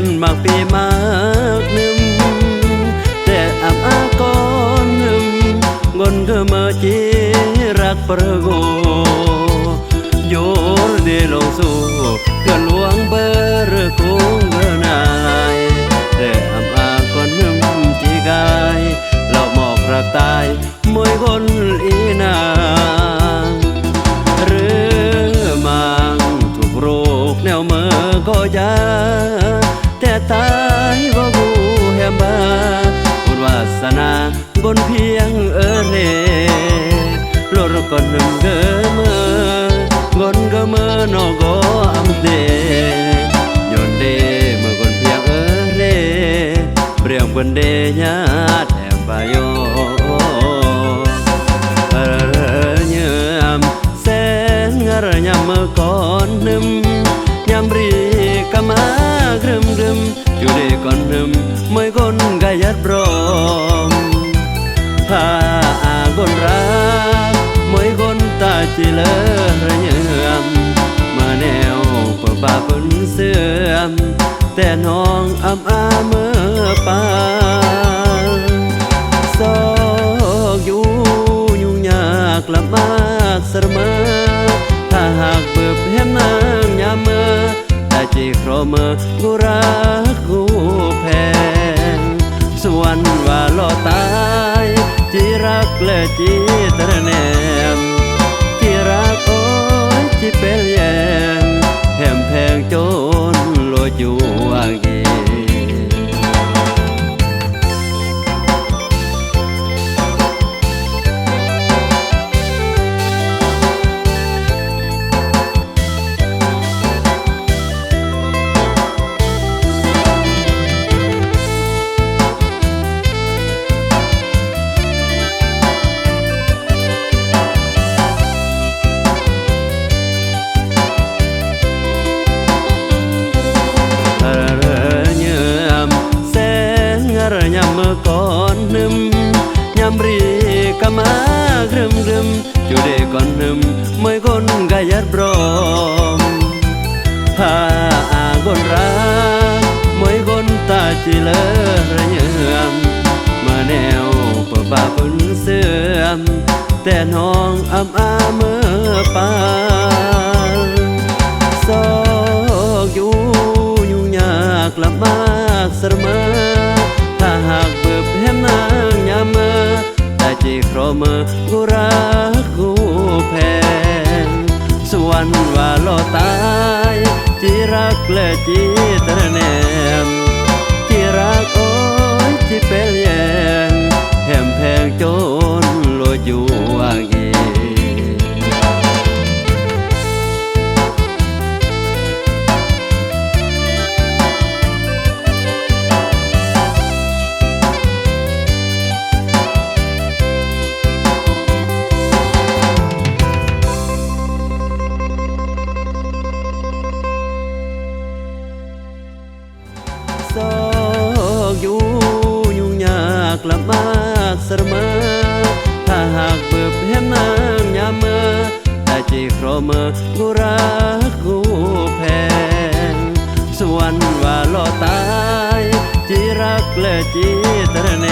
นั้นมากปีมากหนึ่มแต่อับอากอนหนึ่มงนก็มาจีรักประโกโยรเดลงสู่ก็หลวงเบอร์คงเบอร์นายแต่อับอากอนหนึ่มที่กายเราหมอกรักตายมวยคนอีนางหรือมังถูกโรคแนวเมื่อก็ยา ตายบ่บูแฮมบาบุญวาสนาบนเพียงเอเรโลดก่อนนึ่งเกเมื่อกนก็เมื่อนอก็อำเดยนเดเมื่อกนเพียงเอเรเปรียงบนเดญาติแอมบายโยเออเยื่อมแสนงรยามเมื่อก่อนนึม Today confirm mới con gayat brom Ha agon rak mới con ta chỉ lỡ nhầm Mà nèo bờ bà vẫn xưa Tè nong âm á mơ pa So dù nhung nhạc làm mát sơ mơ Thà hạc bợp hem nàng nhà mơ ជាក្រមើបុរា รักและจีตระแนม ንም nyamri kama grum grum jude konum moy gon gayar bro ha agon ra moy gon ta chile nyam maneo pa ba pun seam te nong am am pa so yu nyu nyak lamak sermai แต่จีครอเมื่อกูรักกูแพงสวรรค์ว่าลอตายจีรักและจีตระแนมากละมากสรมอถ้าหากเบิบเห็นนางยามเมื่อแต่จีครอเมื่อกูรักกูแพงสวรรค์ว่าล่อตายจีรักและจีตระแน